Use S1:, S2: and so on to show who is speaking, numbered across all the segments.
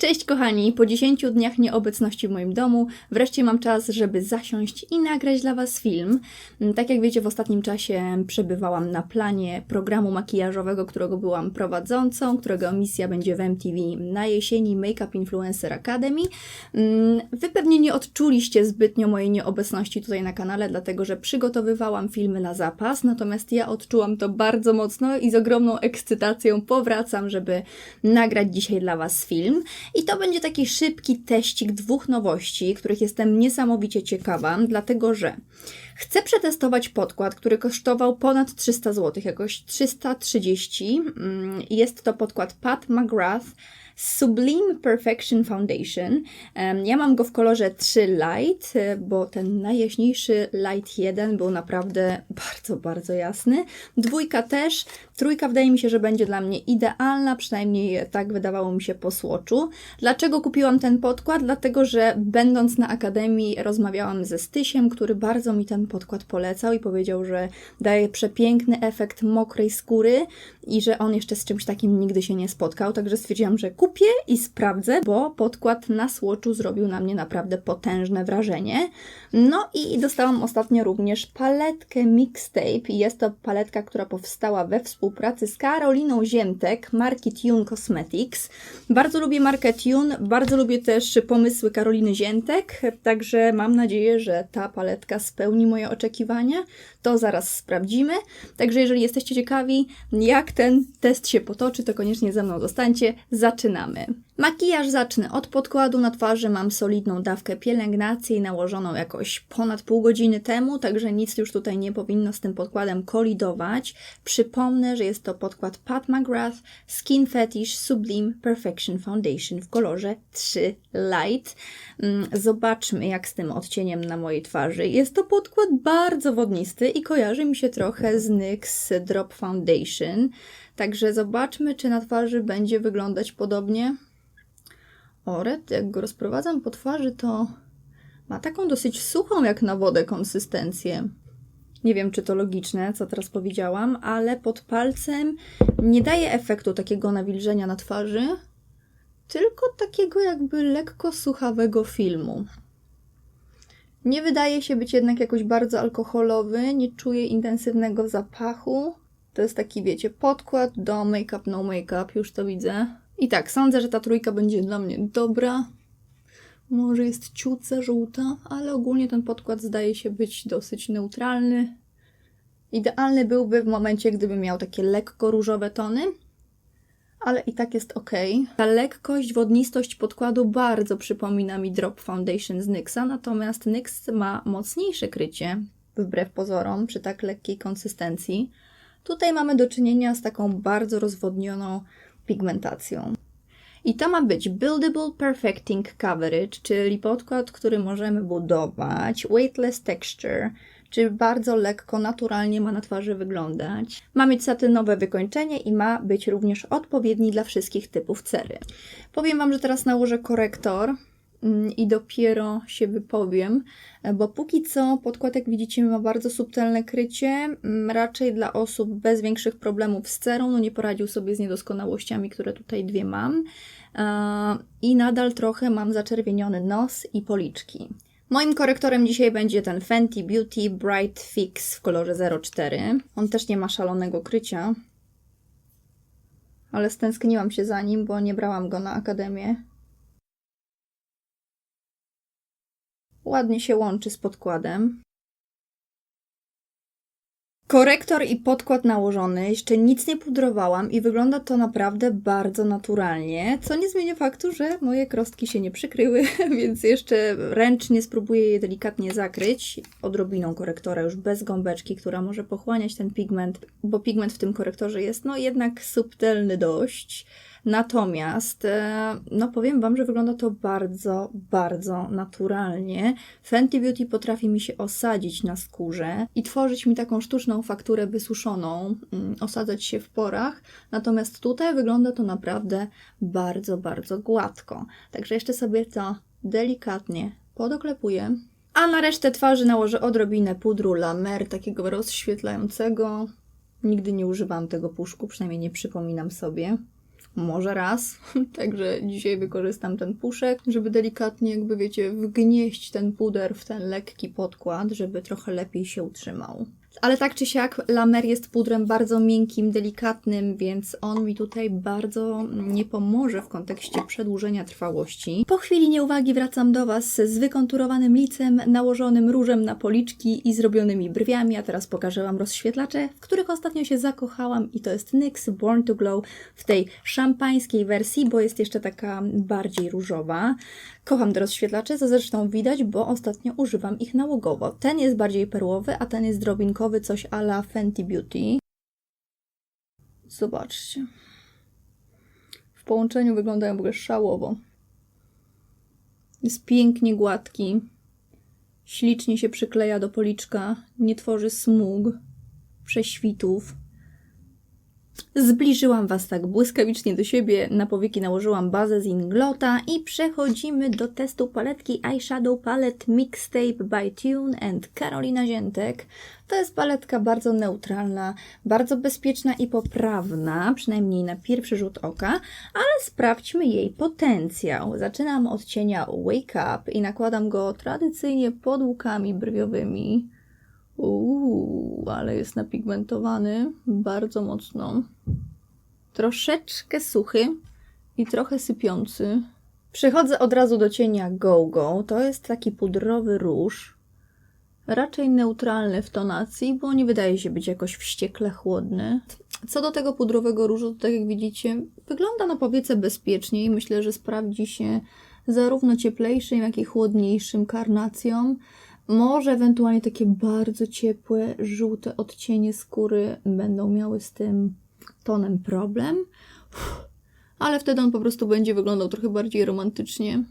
S1: Cześć kochani, po 10 dniach nieobecności w moim domu wreszcie mam czas, żeby zasiąść i nagrać dla Was film. Tak jak wiecie, w ostatnim czasie przebywałam na planie programu makijażowego, którego byłam prowadzącą, którego misja będzie w MTV na jesieni Makeup Influencer Academy. Mm, Wy pewnie nie odczuliście zbytnio mojej nieobecności tutaj na kanale, dlatego że przygotowywałam filmy na zapas, natomiast ja odczułam to bardzo mocno i z ogromną ekscytacją powracam, żeby nagrać dzisiaj dla Was film. I to będzie taki szybki teścik dwóch nowości, których jestem niesamowicie ciekawa, dlatego że chcę przetestować podkład, który kosztował ponad 300 zł, jakoś 330. Mm, Jest to podkład Pat McGrath Sublime Perfection Foundation. Ja mam go w kolorze 3 Light, e, bo ten najjaśniejszy Light 1 był naprawdę bardzo, bardzo jasny. Dwójka też. Trójka wydaje mi się, że będzie dla mnie idealna, przynajmniej tak wydawało mi się po słoczu. Dlaczego kupiłam ten podkład? Dlatego, że będąc na akademii rozmawiałam ze Stysiem, który bardzo mi ten podkład polecał i powiedział, że daje przepiękny efekt mokrej skóry i że on jeszcze z czymś takim nigdy się nie spotkał, także stwierdziłam, że kupię i sprawdzę, bo podkład na słoczu zrobił na mnie naprawdę potężne wrażenie. No i dostałam ostatnio również paletkę Mixtape. Jest to paletka, która powstała we współpracy z Karoliną Ziemtek, marki Tune Cosmetics. Bardzo lubię markę Tune, bardzo lubię też pomysły Karoliny Ziętek, także mam nadzieję, że ta paletka spełni moje oczekiwania. To zaraz sprawdzimy. Także jeżeli jesteście ciekawi, jak ten test się potoczy, to koniecznie ze mną zostańcie. Zaczynamy. Makijaż zacznę od podkładu na twarzy. Mam solidną dawkę pielęgnacji nałożoną jakoś ponad pół godziny temu, także nic już tutaj nie powinno z tym podkładem kolidować. Przypomnę, że jest to podkład Pat McGrath Skin Fetish Sublime Perfection Foundation w kolorze 3 Light. Mm, Zobaczmy, jak z tym odcieniem na mojej twarzy. Jest to podkład bardzo wodnisty i kojarzy mi się trochę z NYX Drop Foundation. Także zobaczmy, czy na twarzy będzie wyglądać podobnie. Oret, jak go rozprowadzam po twarzy, to ma taką dosyć suchą jak na wodę konsystencję. Nie wiem, czy to logiczne, co teraz powiedziałam, ale pod palcem nie daje efektu takiego nawilżenia na twarzy, tylko takiego jakby lekko suchawego filmu. Nie wydaje się być jednak jakoś bardzo alkoholowy, nie czuję intensywnego zapachu. To jest taki, wiecie, podkład do make-up, no make-up, już to widzę. I tak, sądzę, że ta trójka będzie dla mnie dobra. Może jest ciut żółta, ale ogólnie ten podkład zdaje się być dosyć neutralny. Idealny byłby w momencie, gdyby miał takie lekko różowe tony, ale i tak jest ok. Ta lekkość, wodnistość podkładu bardzo przypomina mi Drop Foundation z NYXa, natomiast NYX ma mocniejsze krycie, wbrew pozorom, przy tak lekkiej konsystencji. Tutaj mamy do czynienia z taką bardzo rozwodnioną pigmentacją. I to ma być Buildable Perfecting Coverage, czyli podkład, który możemy budować, weightless texture, czyli bardzo lekko, naturalnie ma na twarzy wyglądać. Ma mieć satynowe wykończenie i ma być również odpowiedni dla wszystkich typów cery. Powiem Wam, że teraz nałożę korektor i dopiero się wypowiem, bo póki co podkład, jak widzicie, ma bardzo subtelne krycie. mm, Raczej dla osób bez większych problemów z cerą, no nie poradził sobie z niedoskonałościami, które tutaj dwie mam. E, I nadal trochę mam zaczerwieniony nos i policzki. Moim korektorem dzisiaj będzie ten Fenty Beauty Bright Fix w kolorze 04. On też nie ma szalonego krycia, ale stęskniłam się za nim, bo nie brałam go na akademię. Ładnie się łączy z podkładem. Korektor i podkład nałożony, jeszcze nic nie pudrowałam i wygląda to naprawdę bardzo naturalnie, co nie zmienia faktu, że moje krostki się nie przykryły, więc jeszcze ręcznie spróbuję je delikatnie zakryć odrobiną korektora już bez gąbeczki, która może pochłaniać ten pigment, bo pigment w tym korektorze jest no jednak subtelny dość. Natomiast, e, no powiem Wam, że wygląda to bardzo, bardzo naturalnie. Fenty Beauty potrafi mi się osadzić na skórze i tworzyć mi taką sztuczną fakturę wysuszoną, mm, osadzać się w porach. Natomiast tutaj wygląda to naprawdę bardzo, bardzo gładko. Także jeszcze sobie to delikatnie podoklepuję. A na resztę twarzy nałożę odrobinę pudru La Mer, takiego rozświetlającego. Nigdy nie używam tego puszku, przynajmniej nie przypominam sobie. Może raz. Także dzisiaj wykorzystam ten puszek, żeby delikatnie, jakby wiecie, wgnieść ten puder w ten lekki podkład, żeby trochę lepiej się utrzymał. Ale tak czy siak, lamer jest pudrem bardzo miękkim, delikatnym, więc on mi tutaj bardzo nie pomoże w kontekście przedłużenia trwałości. Po chwili nieuwagi wracam do Was z wykonturowanym licem, nałożonym różem na policzki i zrobionymi brwiami, a teraz pokażę Wam rozświetlacze, w których ostatnio się zakochałam i to jest NYX Born to Glow w tej szampańskiej wersji, bo jest jeszcze taka bardziej różowa. Kocham te rozświetlacze, co zresztą widać, bo ostatnio używam ich nałogowo. Ten jest bardziej perłowy, a ten jest drobinkowy, coś ala Fenty Beauty. Zobaczcie. W połączeniu wyglądają w ogóle szałowo. Jest pięknie gładki. Ślicznie się przykleja do policzka. Nie tworzy smug, prześwitów. Zbliżyłam Was tak błyskawicznie do siebie, na powieki nałożyłam bazę z Inglota i przechodzimy do testu paletki Eyeshadow Palette Mixtape by Tune and Karolina Ziętek. To jest paletka bardzo neutralna, bardzo bezpieczna i poprawna, przynajmniej na pierwszy rzut oka, ale sprawdźmy jej potencjał. Zaczynam od cienia Wake Up i nakładam go tradycyjnie pod łukami brwiowymi. Uuu, ale jest napigmentowany bardzo mocno. Troszeczkę suchy i trochę sypiący. Przechodzę od razu do cienia Go Go. To jest taki pudrowy róż. Raczej neutralny w tonacji, bo nie wydaje się być jakoś wściekle chłodny. Co do tego pudrowego różu, to tak jak widzicie, wygląda na powiece bezpiecznie i myślę, że sprawdzi się zarówno cieplejszym, jak i chłodniejszym karnacjom. Może ewentualnie takie bardzo ciepłe, żółte odcienie skóry będą miały z tym tonem problem, Uff, ale wtedy on po prostu będzie wyglądał trochę bardziej romantycznie.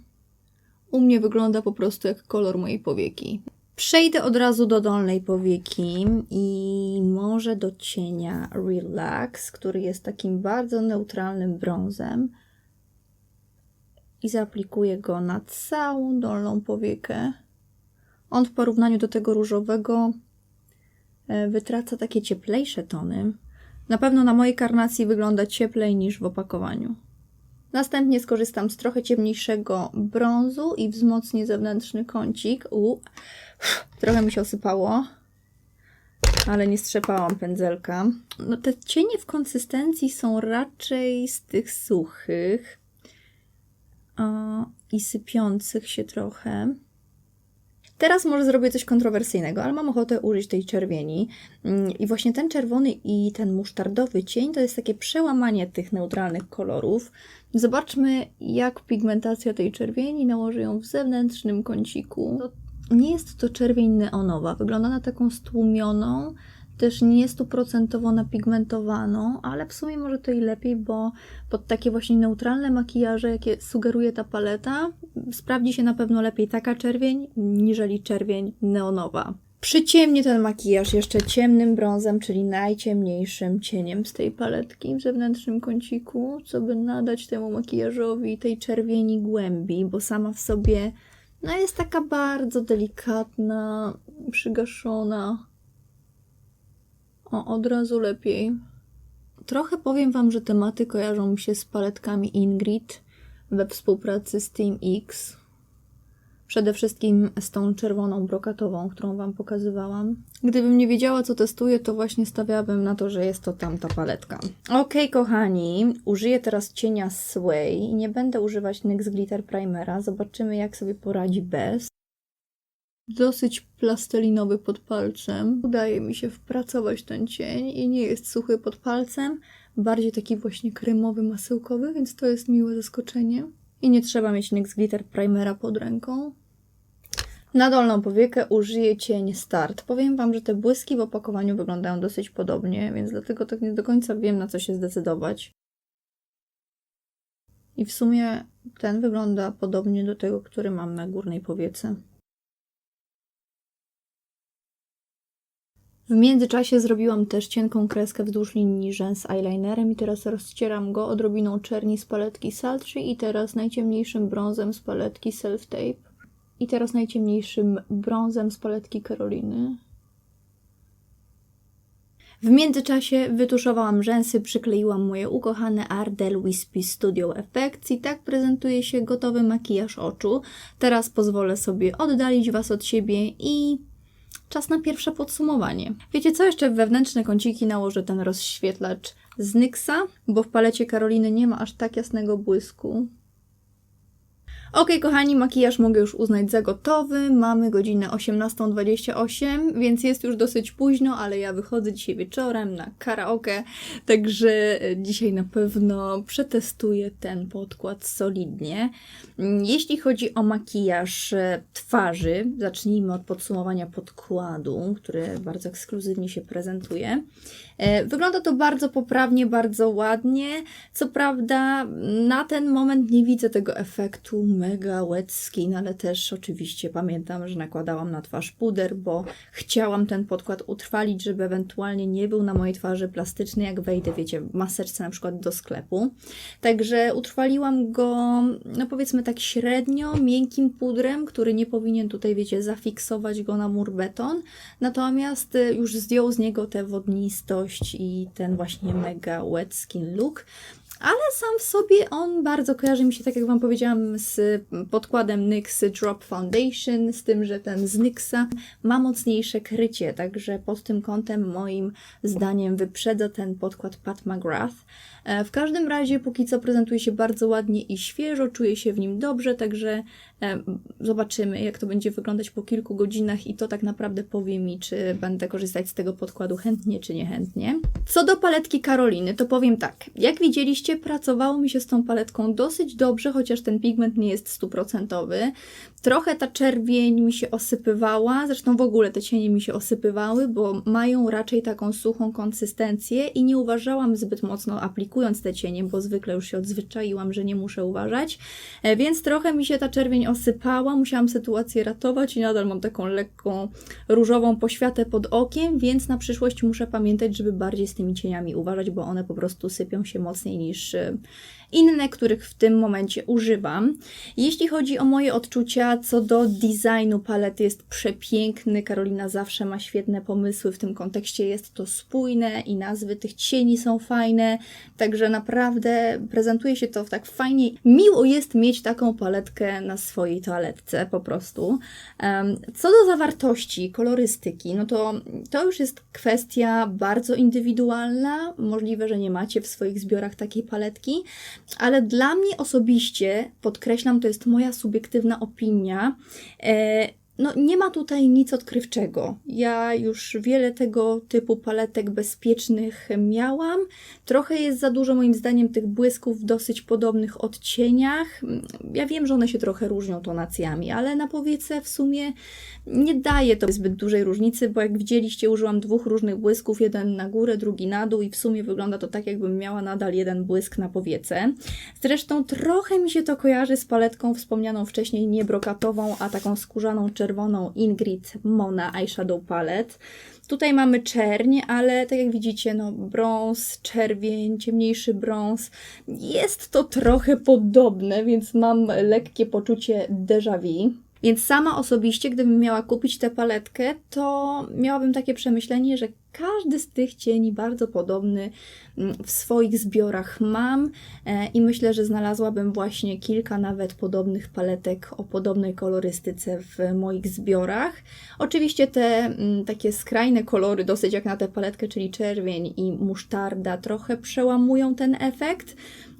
S1: U mnie wygląda po prostu jak kolor mojej powieki. Przejdę od razu do dolnej powieki i może do cienia Relax, który jest takim bardzo neutralnym brązem. I zaaplikuję go na całą dolną powiekę. On w porównaniu do tego różowego e, wytraca takie cieplejsze tony. Na pewno na mojej karnacji wygląda cieplej niż w opakowaniu. Następnie skorzystam z trochę ciemniejszego brązu i wzmocnię zewnętrzny kącik. U, trochę mi się osypało, ale nie strzepałam pędzelka. No, te cienie w konsystencji są raczej z tych suchych i sypiących się trochę. Teraz może zrobię coś kontrowersyjnego, ale mam ochotę użyć tej czerwieni. Mm, I właśnie ten czerwony i ten musztardowy cień to jest takie przełamanie tych neutralnych kolorów. Zobaczmy, jak pigmentacja tej czerwieni nałoży ją w zewnętrznym kąciku. To nie jest to czerwień neonowa, wygląda na taką stłumioną, też nie stuprocentowo napigmentowaną, ale w sumie może to i lepiej, bo pod takie właśnie neutralne makijaże, jakie sugeruje ta paleta, sprawdzi się na pewno lepiej taka czerwień, niżeli czerwień neonowa. Przyciemnię ten makijaż jeszcze ciemnym brązem, czyli najciemniejszym cieniem z tej paletki w zewnętrznym kąciku, co by nadać temu makijażowi tej czerwieni głębi, bo sama w sobie no jest taka bardzo delikatna, przygaszona, o, od razu lepiej. Trochę powiem Wam, że tematy kojarzą mi się z paletkami Ingrid we współpracy z Team X. Przede wszystkim z tą czerwoną brokatową, którą Wam pokazywałam. Gdybym nie wiedziała, co testuję, to właśnie stawiałabym na to, że jest to tamta paletka. Ok, kochani, użyję teraz cienia Sway nie będę używać NYX Glitter Primera. Zobaczymy, jak sobie poradzi bez dosyć plastelinowy pod palcem. Udaje mi się wpracować ten cień i nie jest suchy pod palcem, bardziej taki właśnie kremowy, masełkowy, więc to jest miłe zaskoczenie. I nie trzeba mieć NYX Glitter Primera pod ręką. Na dolną powiekę użyję cień Start. Powiem Wam, że te błyski w opakowaniu wyglądają dosyć podobnie, więc dlatego tak nie do końca wiem, na co się zdecydować. I w sumie ten wygląda podobnie do tego, który mam na górnej powiece. W międzyczasie zrobiłam też cienką kreskę wzdłuż linii rzęs eyelinerem i teraz rozcieram go odrobiną czerni z paletki Saltry i teraz najciemniejszym brązem z paletki Self Tape i teraz najciemniejszym brązem z paletki Karoliny. W międzyczasie wytuszowałam rzęsy, przykleiłam moje ukochane Ardell Wispy Studio Effects i tak prezentuje się gotowy makijaż oczu. Teraz pozwolę sobie oddalić Was od siebie i czas na pierwsze podsumowanie. Wiecie co? Jeszcze w wewnętrzne kąciki nałożę ten rozświetlacz z NYXa, bo w palecie Karoliny nie ma aż tak jasnego błysku. Ok, kochani, makijaż mogę już uznać za gotowy. Mamy godzinę 18.28, więc jest już dosyć późno, ale ja wychodzę dzisiaj wieczorem na karaoke, także dzisiaj na pewno przetestuję ten podkład solidnie. Jeśli chodzi o makijaż twarzy, zacznijmy od podsumowania podkładu, który bardzo ekskluzywnie się prezentuje. E, wygląda to bardzo poprawnie, bardzo ładnie. Co prawda, na ten moment nie widzę tego efektu mega wet skin, ale też oczywiście pamiętam, że nakładałam na twarz puder, bo chciałam ten podkład utrwalić, żeby ewentualnie nie był na mojej twarzy plastyczny, jak wejdę, wiecie, w maseczce na przykład do sklepu. Także utrwaliłam go, no powiedzmy tak średnio, miękkim pudrem, który nie powinien tutaj, wiecie, zafiksować go na mur beton. Natomiast e, już zdjął z niego tę wodnistość i ten właśnie mega wet skin look ale sam w sobie on bardzo kojarzy mi się, tak jak Wam powiedziałam, z podkładem NYX Drop Foundation, z tym, że ten z NYXa ma mocniejsze krycie, także pod tym kątem moim zdaniem wyprzedza ten podkład Pat McGrath. E, w każdym razie póki co prezentuje się bardzo ładnie i świeżo, czuję się w nim dobrze, także zobaczymy jak to będzie wyglądać po kilku godzinach i to tak naprawdę powie mi, czy będę korzystać z tego podkładu chętnie, czy niechętnie. Co do paletki Karoliny, to powiem tak. Jak widzieliście, pracowało mi się z tą paletką dosyć dobrze, chociaż ten pigment nie jest stuprocentowy. Trochę ta czerwień mi się osypywała, zresztą w ogóle te cienie mi się osypywały, bo mają raczej taką suchą konsystencję i nie uważałam zbyt mocno aplikując te cienie, bo zwykle już się odzwyczaiłam, że nie muszę uważać. E, więc trochę mi się ta czerwień osypała, musiałam sytuację ratować i nadal mam taką lekką różową poświatę pod okiem, więc na przyszłość muszę pamiętać, żeby bardziej z tymi cieniami uważać, bo one po prostu sypią się mocniej niż e, inne, których w tym momencie używam. Jeśli chodzi o moje odczucia co do designu palety, jest przepiękny. Karolina zawsze ma świetne pomysły w tym kontekście, jest to spójne i nazwy tych cieni są fajne, także naprawdę prezentuje się to tak fajnie. Miło jest mieć taką paletkę na swojej toaletce po prostu. Co do zawartości, kolorystyki, no to to już jest kwestia bardzo indywidualna. Możliwe, że nie macie w swoich zbiorach takiej paletki, ale dla mnie osobiście, podkreślam, to jest moja subiektywna opinia, e, no nie ma tutaj nic odkrywczego. Ja już wiele tego typu paletek bezpiecznych miałam. Trochę jest za dużo moim zdaniem tych błysków w dosyć podobnych odcieniach. Ja wiem, że one się trochę różnią tonacjami, ale na powiece w sumie nie daje to zbyt dużej różnicy, bo jak widzieliście użyłam dwóch różnych błysków, jeden na górę, drugi na dół i w sumie wygląda to tak jakbym miała nadal jeden błysk na powiece. Zresztą trochę mi się to kojarzy z paletką wspomnianą wcześniej niebrokatową, a taką skórzaną czerwoną czerwoną Ingrid Mona Eyeshadow Palette. Tutaj mamy czerń, ale tak jak widzicie, no brąz, czerwień, ciemniejszy brąz. Jest to trochę podobne, więc mam lekkie poczucie déjà vu. Więc sama osobiście, gdybym miała kupić tę paletkę, to miałabym takie przemyślenie, że każdy z tych cieni bardzo podobny mm, w swoich zbiorach mam e, i myślę, że znalazłabym właśnie kilka nawet podobnych paletek o podobnej kolorystyce w moich zbiorach. Oczywiście te mm, takie skrajne kolory, dosyć jak na tę paletkę, czyli czerwień i musztarda, trochę przełamują ten efekt,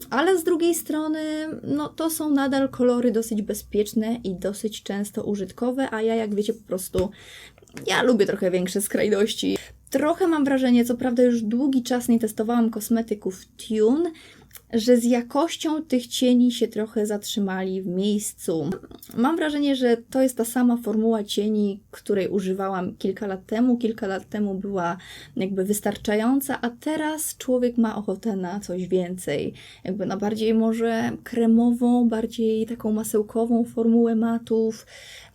S1: ale z drugiej strony, no to są nadal kolory dosyć bezpieczne i dosyć często użytkowe, a ja, jak wiecie, po prostu ja lubię trochę większe skrajności. Trochę mam wrażenie, co prawda już długi czas nie testowałam kosmetyków Tune, że z jakością tych cieni się trochę zatrzymali w miejscu. Mam wrażenie, że to jest ta sama formuła cieni, której używałam kilka lat temu. Kilka lat temu była jakby wystarczająca, a teraz człowiek ma ochotę na coś więcej. Jakby na bardziej może kremową, bardziej taką masełkową formułę matów,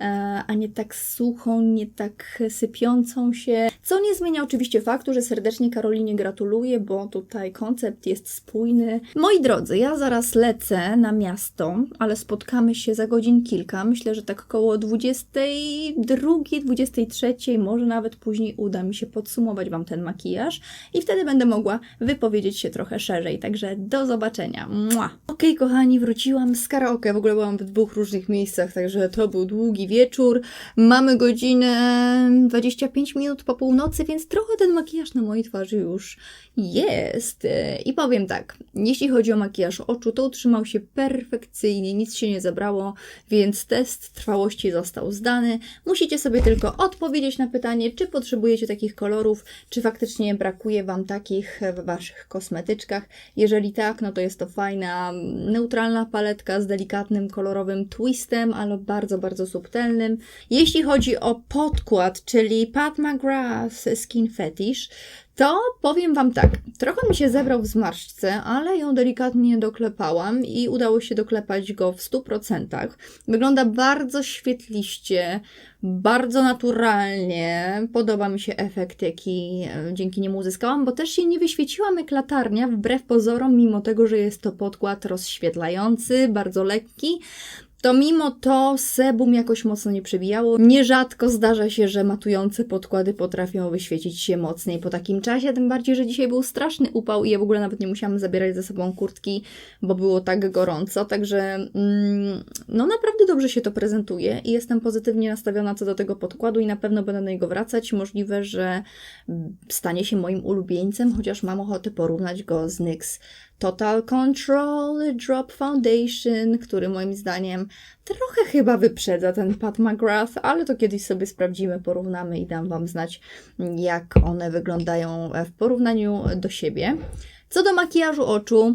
S1: e, a nie tak suchą, nie tak sypiącą się. Co nie zmienia oczywiście faktu, że serdecznie Karolinie gratuluję, bo tutaj koncept jest spójny Moi drodzy, ja zaraz lecę na miasto, ale spotkamy się za godzin kilka. Myślę, że tak koło 22, 23, może nawet później uda mi się podsumować Wam ten makijaż i wtedy będę mogła wypowiedzieć się trochę szerzej. Także do zobaczenia. Mua. Okej, kochani, wróciłam z karaoke. W ogóle byłam w dwóch różnych miejscach, także to był długi wieczór. Mamy godzinę 25 minut po północy, więc trochę ten makijaż na mojej twarzy już jest. I powiem tak, jeśli chodzi o makijaż oczu, to utrzymał się perfekcyjnie, nic się nie zabrało, więc test trwałości został zdany. Musicie sobie tylko odpowiedzieć na pytanie, czy potrzebujecie takich kolorów, czy faktycznie brakuje Wam takich w Waszych kosmetyczkach. Jeżeli tak, no to jest to fajna, neutralna paletka z delikatnym, kolorowym twistem, ale bardzo, bardzo subtelnym. Jeśli chodzi o podkład, czyli Pat McGrath Skin Fetish, to powiem Wam tak, trochę mi się zebrał w zmarszczce, ale ją delikatnie doklepałam i udało się doklepać go w 100%. Wygląda bardzo świetliście, bardzo naturalnie. Podoba mi się efekt, jaki e, dzięki niemu uzyskałam, bo też się nie wyświeciłam jak latarnia, wbrew pozorom, mimo tego, że jest to podkład rozświetlający, bardzo lekki to mimo to sebum jakoś mocno nie przebijało. Nierzadko zdarza się, że matujące podkłady potrafią wyświecić się mocniej po takim czasie, tym bardziej, że dzisiaj był straszny upał i ja w ogóle nawet nie musiałam zabierać ze sobą kurtki, bo było tak gorąco, także mm, no naprawdę dobrze się to prezentuje i jestem pozytywnie nastawiona co do tego podkładu i na pewno będę do niego wracać. Możliwe, że stanie się moim ulubieńcem, chociaż mam ochotę porównać go z NYX Total Control Drop Foundation, który moim zdaniem trochę chyba wyprzedza ten Pat McGrath, ale to kiedyś sobie sprawdzimy, porównamy i dam Wam znać, jak one wyglądają w porównaniu do siebie. Co do makijażu oczu,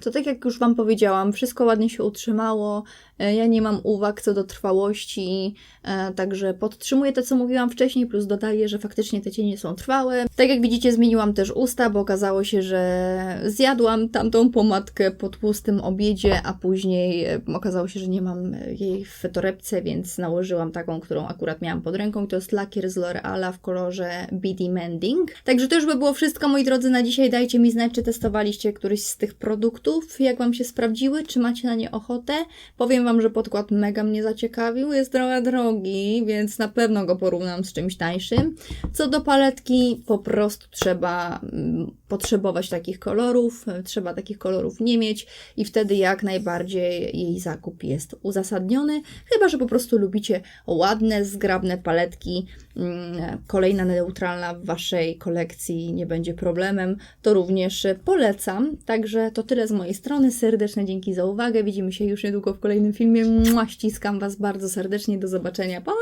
S1: to tak jak już Wam powiedziałam, wszystko ładnie się utrzymało. E, ja nie mam uwag co do trwałości, e, także podtrzymuję to, co mówiłam wcześniej, plus dodaję, że faktycznie te cienie są trwałe. Tak jak widzicie, zmieniłam też usta, bo okazało się, że zjadłam tamtą pomadkę po tłustym obiedzie, a później e, okazało się, że nie mam jej w torebce, więc nałożyłam taką, którą akurat miałam pod ręką. To jest lakier z L'Oreala w kolorze BD Mending. Także to już by było wszystko, moi drodzy, na dzisiaj. Dajcie mi znać, czy testowaliście któryś z tych produktów, jak Wam się sprawdziły, czy macie na nie ochotę. Powiem Wam, że podkład mega mnie zaciekawił. Jest trochę drogi, więc na pewno go porównam z czymś tańszym. Co do paletki, po prostu trzeba mm, potrzebować takich kolorów, trzeba takich kolorów nie mieć i wtedy jak najbardziej jej zakup jest uzasadniony. Chyba, że po prostu lubicie ładne, zgrabne paletki. Mm, kolejna neutralna w Waszej kolekcji nie będzie problemem, to również polecam. Także to tyle z mojej strony. Serdeczne dzięki za uwagę. Widzimy się już niedługo w kolejnym filmie. Mua, ściskam Was bardzo serdecznie. Do zobaczenia. Pa!